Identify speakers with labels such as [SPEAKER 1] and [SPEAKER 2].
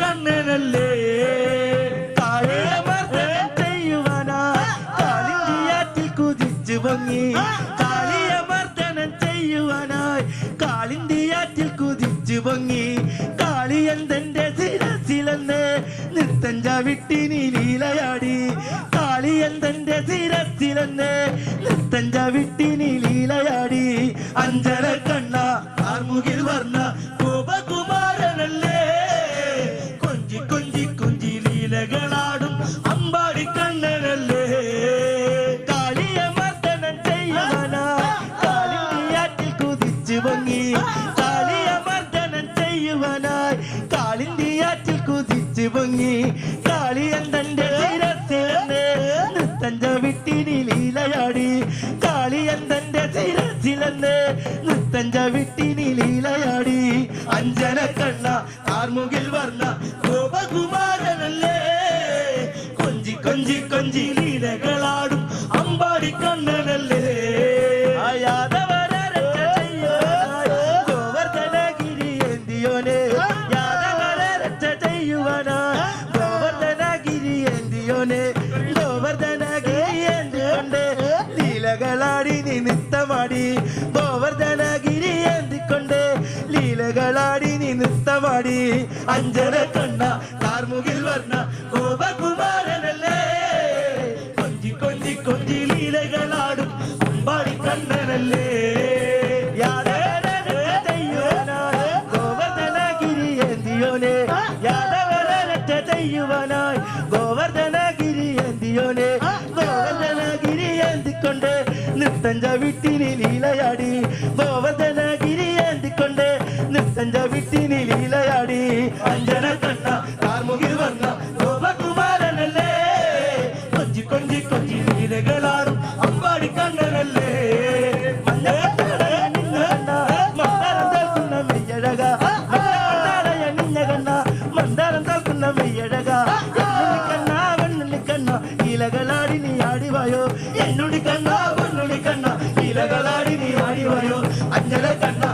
[SPEAKER 1] കണ്ണനല്ലേ? അമ്പാടി ചെയ്യുവാനായി. കാളിന്തിയാറ്റിൽ കുതിച്ചു പൊങ്ങി കാളിയന്തന്റെ ശിരസിലെന്ന് നൃത്തം ചവിട്ടിനി ലീലയാടി. കാളിയന്തന്റെ ശിരസിലെന്ന് നൃത്തം ചവിട്ടിനി ലീലയാടി. അഞ്ചര കണ്ണ ലീലകളാടും അമ്പാടി കണ്ണനല്ലേ കാളിയമർദ്ദനം ചെയ്യുവാനാ? കാളിയാറ്റിൽ കുതിച്ചു പൊങ്ങി. കാളിയമർദ്ദനം ചെയ്യുവാനായി കാളിന്തിയാറ്റിൽ കുതിച്ചു പൊങ്ങി. കാളിയൻ തന്റെ നൃത്തം ചവിട്ടിനി ലീലയാടി കാളിയന്തന്റെ ശിരസിലെന്ന് നൃത്തം ചവിട്ടിനി ലീലയാടി അഞ്ജന കണ്ണ ആർമുകിൽ വർണ ഗോപകുമാരനല്ലേ കൊഞ്ചി കൊഞ്ചി ലീലകളാടും അമ്പാടി കണ്ണനല്ലേ? യാദവരരച്ച ചെയ്യുവാനായി ഗോവർദ്ധനഗിരി എന്തിയോനെ ഗോവർദ്ധനഗിരി എന്തുകൊണ്ട് ലീലകളാടി നീ നൃത്തമാടി ഗോവർദ്ധനഗിരി എന്തിക്കൊണ്ട് ലീലകളാടി നീ നൃത്തമാടി അഞ്ജന കണ്ണ കാർമുകിൽ വർണ കൊഞ്ചി കുമ്പാടി കണ്ണനല്ലേ? യാദവരരച്ച ചെയ്യുവാനായി ഗോവർദ്ധനഗിരി എന്തിയോനെ യാദവരരച്ച ചെയ്യുവാനായി ഗോവർദ്ധനഗിരി എന്തിയോനെ ഗോവർദ്ധനഗിരി എന്തിക്കൊണ്ട് നൃത്തഞ്ച വിട്ടിനി ലീലയാടി. ഗോവർദ്ധനഗിരി എന്തിക്കൊണ്ട് നൃത്തം ചവിട്ടിനി ലീലയാടി. അഞ്ജന കണ്ണ കാർമുകിൽ വന്ന ఎన్నగన్నా మందారం తగ్గున్న మెయ్యడగా ఎన్నుడి కన్నా వెన్నుడి కన్నా ఇలగలాడి నీ ఆడివాయో. ఎన్నుడి కన్నా వెన్నుడి కన్నా ఇలగలాడి నీ ఆడివాయో. అంజల కన్నా